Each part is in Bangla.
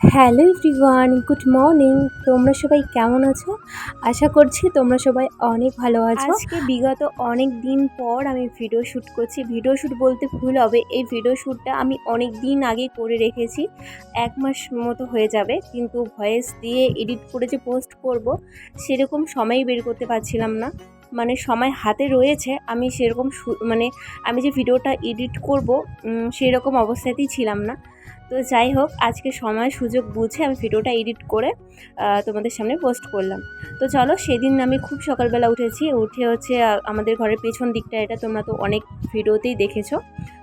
Hello everyone, good morning. তোমরা সবাই কেমন আছো? আশা করছি তোমরা সবাই অনেক ভালো আছো। আজকে বিগত অনেক দিন পর আমি ভিডিও শ্যুট করছি। ভিডিও শ্যুট বলতে ভুল হবে, এই ভিডিও শ্যুটটা আমি অনেক দিন আগে করে রেখেছি। এক মাস মতো হয়ে যাবে, কিন্তু ভয়েস দিয়ে এডিট করে যে পোস্ট করব, সেরকম সময় বের করতে পারছিলাম না। মানে সময় হাতে রয়েছে, আমি সেরকম মানে আমি যে ভিডিওটা এডিট করব সেরকম অবস্থাতেই ছিলাম না। তো যাই হোক, আজকে সময়, সুযোগ বুঝে আমি ভিডিওটা এডিট করে তোমাদের সামনে পোস্ট করলাম। তো চলো, সেদিন আমি খুব সকালবেলা উঠেছি। উঠে হচ্ছে আমাদের ঘরের পেছন দিকটা এটা তোমরা তো অনেক ভিডিওতেই দেখেছ।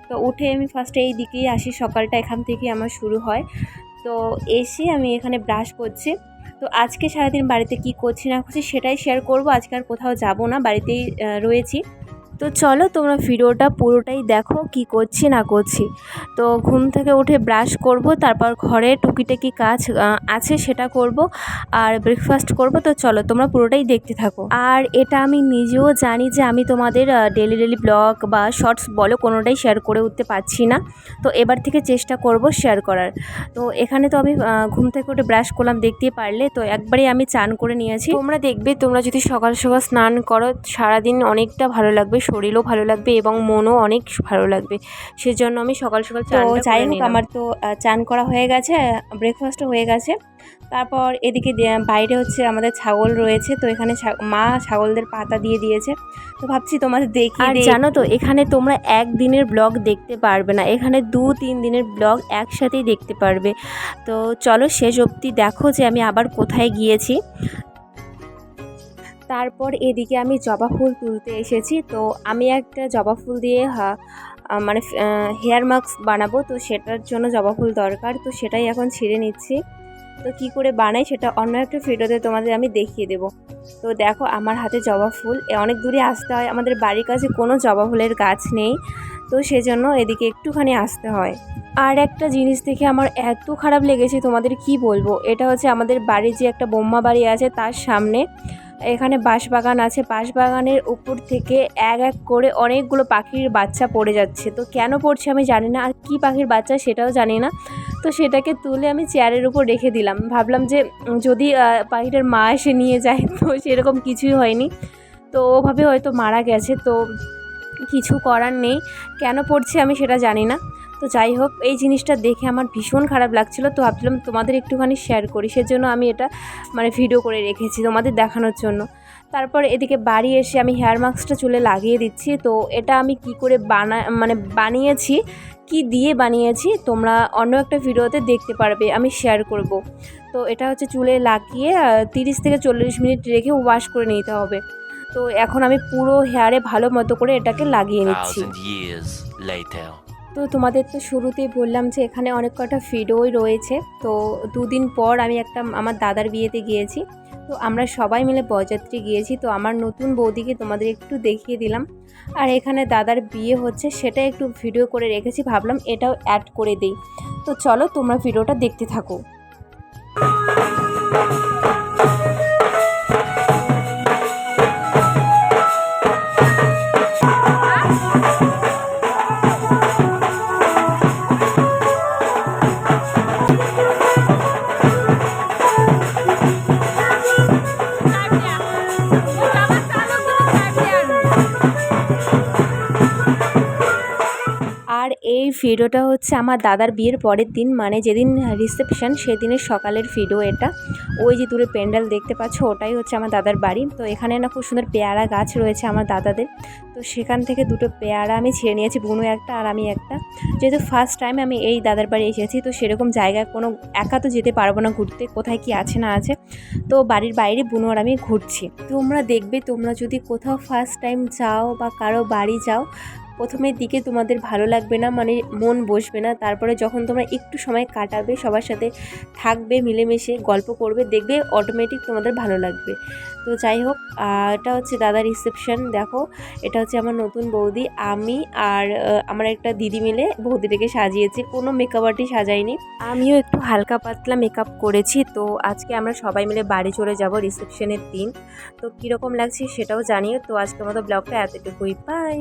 তো উঠে আমি ফার্স্টে এই দিকেই আসি, সকালটা এখান থেকে আমার শুরু হয়। তো এসে আমি এখানে ব্রাশ করছি। তো আজকে সারাদিন বাড়িতে কি করছি না করছি সেটাই শেয়ার করব। আজকে আর কোথাও যাব না, বাড়িতেই রয়েছি। তো চলো তোমরা ভিডিওটা পুরোটাই দেখো কি করছি না করছি। তো ঘুম থেকে উঠে ব্রাশ করব, তারপর ঘরে টুকিটাকি কাজ আছে সেটা করব আর ব্রেকফাস্ট করব। তো চলো তোমরা পুরোটাই দেখতে থাকো। আর এটা আমি নিজেও জানি যে আমি তোমাদের ডেলি ডেলি ব্লগ বা শর্টস বলো কোনোটাই শেয়ার করে উঠতে পারছি না। তো এবার থেকে চেষ্টা করব শেয়ার করার। তো এখানে তো আমি ঘুম থেকে উঠে ব্রাশ করলাম দেখতেই পারলে। তো একবারেই আমি চান করে নিয়েছি। তোমরা দেখবে, তোমরা যদি সকাল সকাল স্নান করো, সারাদিন অনেকটা ভালো লাগবে। শরীরও ভালো লাগবে এবং মনও অনেক ভালো লাগবে। সেজন্য আমি সকাল সকাল তো যাই হোক আমার তো চান করা হয়ে গেছে ব্রেকফাস্টও হয়ে গেছে। তারপর এদিকে বাইরে হচ্ছে আমাদের ছাগল রয়েছে তো এখানে মা ছাগলদের পাতা দিয়ে দিয়েছে। তো ভাবছি তোমাদের দেখি আর জানো তো এখানে তোমরা একদিনের ব্লগ দেখতে পারবে না। এখানে দু তিন দিনের ব্লগ একসাথেই দেখতে পারবে। তো চলো শেষ অবধি দেখো যে আমি আবার কোথায় গিয়েছি। তারপর এদিকে আমি জবা ফুল তুলতে এসেছি। তো আমি একটা জবা ফুল দিয়ে মানে হেয়ার মাস্ক বানাবো। তো সেটার জন্য জবা ফুল দরকার। তো সেটাই এখন ছিঁড়ে নিচ্ছি। তো কি করে বানাই সেটা অন্য একটা ভিডিওতে তোমাদের আমি দেখিয়ে দেবো। তো দেখো, আমার হাতে জবা ফুল। অনেক দূরে আসতে হয়। আমাদের বাড়ির কাছে কোনো জবা ফুলের গাছ নেই। তো সেজন্য এদিকে একটুখানি আসতে হয়। আর একটা জিনিস দেখে আমার এত খারাপ লেগেছে, তোমাদের কি বলব? এটা হচ্ছে আমাদের বাড়ির যে একটা বোম্মা বাড়ি আছে, তার সামনে এখানে বাঁশবাগান আছে। বাঁশবাগানের উপর থেকে এক এক করে অনেকগুলো পাখির বাচ্চা পড়ে যাচ্ছে। তো কেন পড়ছে আমি জানি না। আর কী পাখির বাচ্চা সেটাও জানি না। তো সেটাকে তুলে আমি চেয়ারের উপর রেখে দিলাম। ভাবলাম যে যদি পাখিটার মা এসে নিয়ে যায়, তো সেরকম কিছুই হয়নি। তো ওভাবে হয়তো মারা গেছে। তো কিছু করার নেই। কেন পড়ছে আমি সেটা জানি না। তো যাই হোক, এই জিনিসটা দেখে আমার ভীষণ খারাপ লাগছিল। তো ভাবছিলাম তোমাদের একটুখানি শেয়ার করি, সেজন্য আমি এটা মানে ভিডিও করে রেখেছি তোমাদের দেখানোর জন্য। তারপর এদিকে বাড়ি এসে আমি হেয়ার মাস্কটা চুলে লাগিয়ে দিচ্ছি। তো এটা আমি কি করে বানা মানে বানিয়েছি, কি দিয়ে বানিয়েছি, তোমরা অন্য একটা ভিডিওতে দেখতে পারবে, আমি শেয়ার করব। তো এটা হচ্ছে চুলে লাগিয়ে তিরিশ থেকে চল্লিশ মিনিট রেখে ওয়াশ করে নিতে হবে। তো এখন আমি পুরো হেয়ারে ভালো মতো করে এটাকে লাগিয়ে নিচ্ছি. তো তোমাদের তো শুরুতেই বললাম যে এখানে অনেক কটা ভিডিওই রয়েছে। তো দুদিন পর আমি একটা আমার দাদার বিয়েতে গিয়েছি। তো আমরা সবাই মিলে বরযাত্রী গিয়েছি। তো আমার নতুন বৌদিকে তোমাদের একটু দেখিয়ে দিলাম। আর এখানে দাদার বিয়ে হচ্ছে সেটা একটু ভিডিও করে রেখেছি। ভাবলাম এটাও অ্যাড করে দিই। তো চলো তোমরা ভিডিওটা দেখতে থাকো। ভিডিওটা হচ্ছে আমার দাদার বিয়ের পরের দিন মানে যেদিন রিসেপশান সেদিনের সকালের ভিডিও এটা। ওই যে দূরে প্যান্ডেল দেখতে পাচ্ছ, ওটাই হচ্ছে আমার দাদার বাড়ি। তো এখানে না খুব সুন্দর পেয়ারা গাছ রয়েছে আমার দাদাদের। তো সেখান থেকে দুটো পেয়ারা আমি ছেড়ে নিয়েছি, বুনু একটা আর আমি একটা। যেহেতু ফার্স্ট টাইম আমি এই দাদার বাড়ি এসেছি, তো সেরকম জায়গায় কোনো একা তো যেতে পারব না, ঘুরতে কোথায় কি আছে না আছে। তো বাড়ির বাইরে বুনু আর আমি ঘুরছি। তোমরা দেখবে, তোমরা যদি কোথাও ফার্স্ট টাইম যাও বা কারও বাড়ি যাও প্রথমের দিকে তোমাদের ভালো লাগবে না মানে মন বসবে না, তারপরে যখন তোমরা একটু সময় কাটাবে, সবার সাথে থাকবে, মিলেমিশে গল্প করবে, দেখবে অটোমেটিক তোমাদের ভালো লাগবে। তো যাই হোক এটা হচ্ছে দাদা রিসেপশন দেখো, এটা হচ্ছে আমার নতুন বৌদি, আমি আর আমার একটা দিদি মিলে বৌদিটাকে সাজিয়েছি, কোনো মেকআপ আর্টিস্ট সাজাইনি। আমিও একটু হালকা পাতলা মেকআপ করেছি, তো আজকে আমরা সবাই মিলে বাড়ি চলে যাব রিসেপশনের দিন। তো কীরকম লাগছে সেটাও জানিও, তো আজকের মতো ব্লগটা এতটুকুই পাই